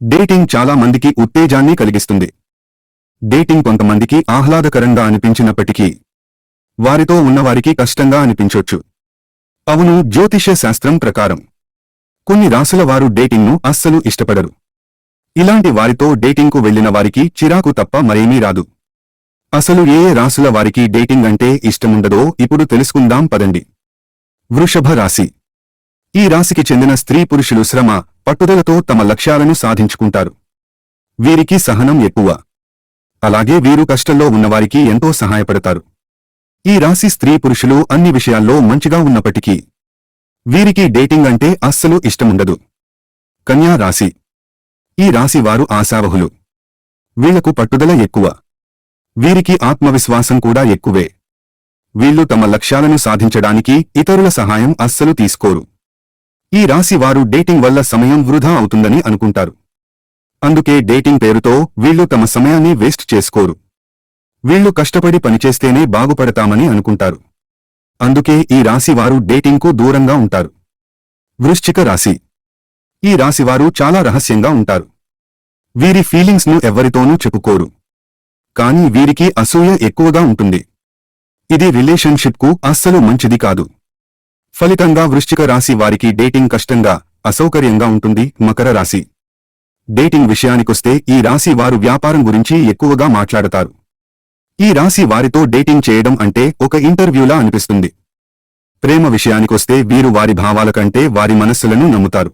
Dating చాలా మందికి ఉత్తేజాన్ని కలిగిస్తుంది. డేటింగ్ కొంతమందికి ఆహ్లాదకరంగా అనిపించినప్పటికీ వారితో ఉన్నవారికి కష్టంగా అనిపించొచ్చు. అవును జ్యోతిష్య శాస్త్రం ప్రకారం కొన్ని రాసుల వారు డేటింగ్ను అస్సలు ఇష్టపడరు. ఇలాంటి వారితో డేటింగ్కు వెళ్ళిన వారికి చిరాకు తప్ప మరేమీ రాదు. అసలు ఏ ఏ రాసుల వారికి డేటింగ్ అంటే ఇష్టముండదో ఇప్పుడు తెలుసుకుందాం పదండి. వృషభ రాశి. ఈ రాశికి చెందిన స్త్రీ పురుషులు శ్రమ పట్టుదలతో తమ లక్ష్యాలను సాధించుకుంటారు. వీరికి సహనం ఎక్కువ. అలాగే వీరు కష్టంలో ఉన్నవారికి ఎంతో సహాయపడతారు. ఈ రాశి స్త్రీ పురుషులు అన్ని విషయాల్లో మంచిగా ఉన్నప్పటికీ వీరికి డేటింగ్ అంటే అస్సలు ఇష్టముండదు. కన్యా రాశి. ఈ రాశి వారు ఆశావహులు. వీళ్ళకు పట్టుదల ఎక్కువ. వీరికి ఆత్మవిశ్వాసం కూడా ఎక్కువే. వీళ్ళు తమ లక్ష్యాలను సాధించడానికి ఇతరుల సహాయం అస్సలు తీసుకోరు. ఈ రాశి వారు డేటింగ్ వల్ల సమయం వృధా అవుతుందని అనుకుంటారు. అందుకే డేటింగ్ పేరుతో వీళ్ళు తమ సమయాన్ని వేస్ట్ చేసుకోరు. వీళ్ళు కష్టపడి పనిచేస్తేనే బాగుపడతామని అనుకుంటారు. అందుకే ఈ రాశి వారు డేటింగ్కు దూరంగా ఉంటారు. వృశ్చిక రాశి. ఈ రాశివారు చాలా రహస్యంగా ఉంటారు. వీరి ఫీలింగ్స్ను ఎవ్వరితోనూ చెప్పుకోరు. కానీ వీరికి అసూయ ఎక్కువగా ఉంటుంది. ఇది రిలేషన్షిప్కు అస్సలు మంచిది కాదు. ఫలితంగా వృశ్చిక రాశి వారికి డేటింగ్ కష్టంగా అసౌకర్యంగా ఉంటుంది మకర రాశి. డేటింగ్ విషయానికొస్తే ఈ రాశి వారు వ్యాపారం గురించి ఎక్కువగా మాట్లాడతారు. ఈ రాశి వారితో డేటింగ్ చేయడం అంటే ఒక ఇంటర్వ్యూలా అనిపిస్తుంది. ప్రేమ విషయానికొస్తే వీరు వారి భావాల కంటే వారి మనస్సులను నమ్ముతారు.